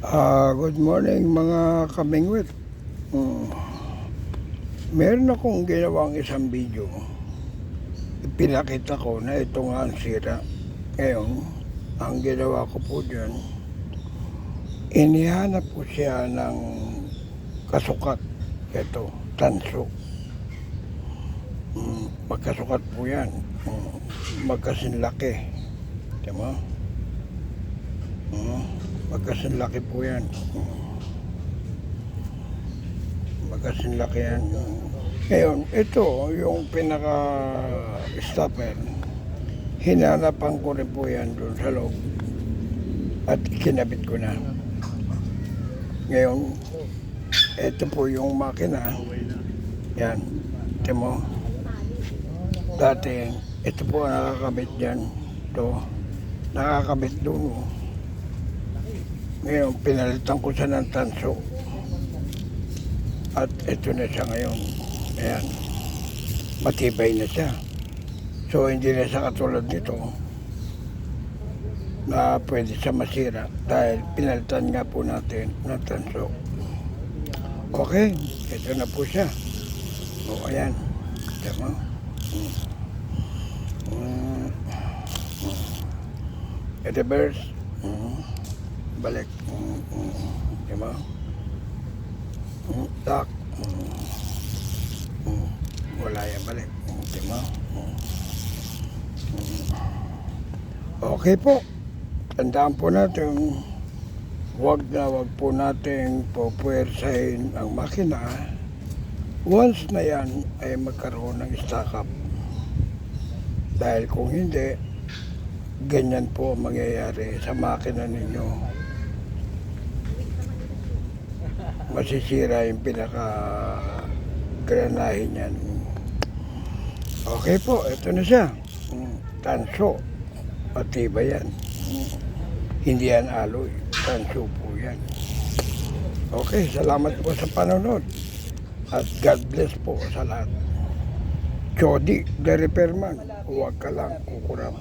Ah, good morning mga kamingwit. Mm. Meron akong ginawang isang video. Pinakita ko na ito nga ang sira. Ngayon, ang ginawa ko po dyan, inihanap ko siya ng kasukat. Ito, tanso. Mm, magkasukat po yan. Mm, magkasinlaki. Diba? Mm, magkasinlaki po yan. Mm. Magkasinlaki yan. Ngayon, ito yung pinaka-stopper. Hinanapan ko rin po yan doon sa loob. At kinabit ko na. Ngayon, ito po yung makina. Yan. Ito mo. Dati, ito po nakakabit dyan. Ito. Nakakabit doon. oh. Ngayon, pinalitan ko siya ng tanso. At ito na siya ngayon. Ayan. Matibay na siya. So, hindi na siya katulad nito na pwede siya masira dahil pinalitan nga po natin ng tanso. Okay, ito na po siya. O, ayan. Tama. Mm. Mm. Mm. Reverse. Mm. Balik. Mm. Mm. Diba? Mm. Tak. Mm. Mm. Wala yan balik. Mm. Diba? Mm. Mm. Okay po. Tandaan po natin, huwag na huwag po natin pupuwersahin ang makina once na yan ay magkaroon ng stock up. Dahil kung hindi, ganyan po ang mangyayari sa makina ninyo. Masisira yung pinaka granahin yan. Okay po, ito na siya. Mm, Tanso. Matibay yan. Mm, Hindi yan aloy. Tanso po yan. Okay, salamat po sa panonood. At God bless po sa lahat. Chody, the repairman. Huwag ka lang kukurap.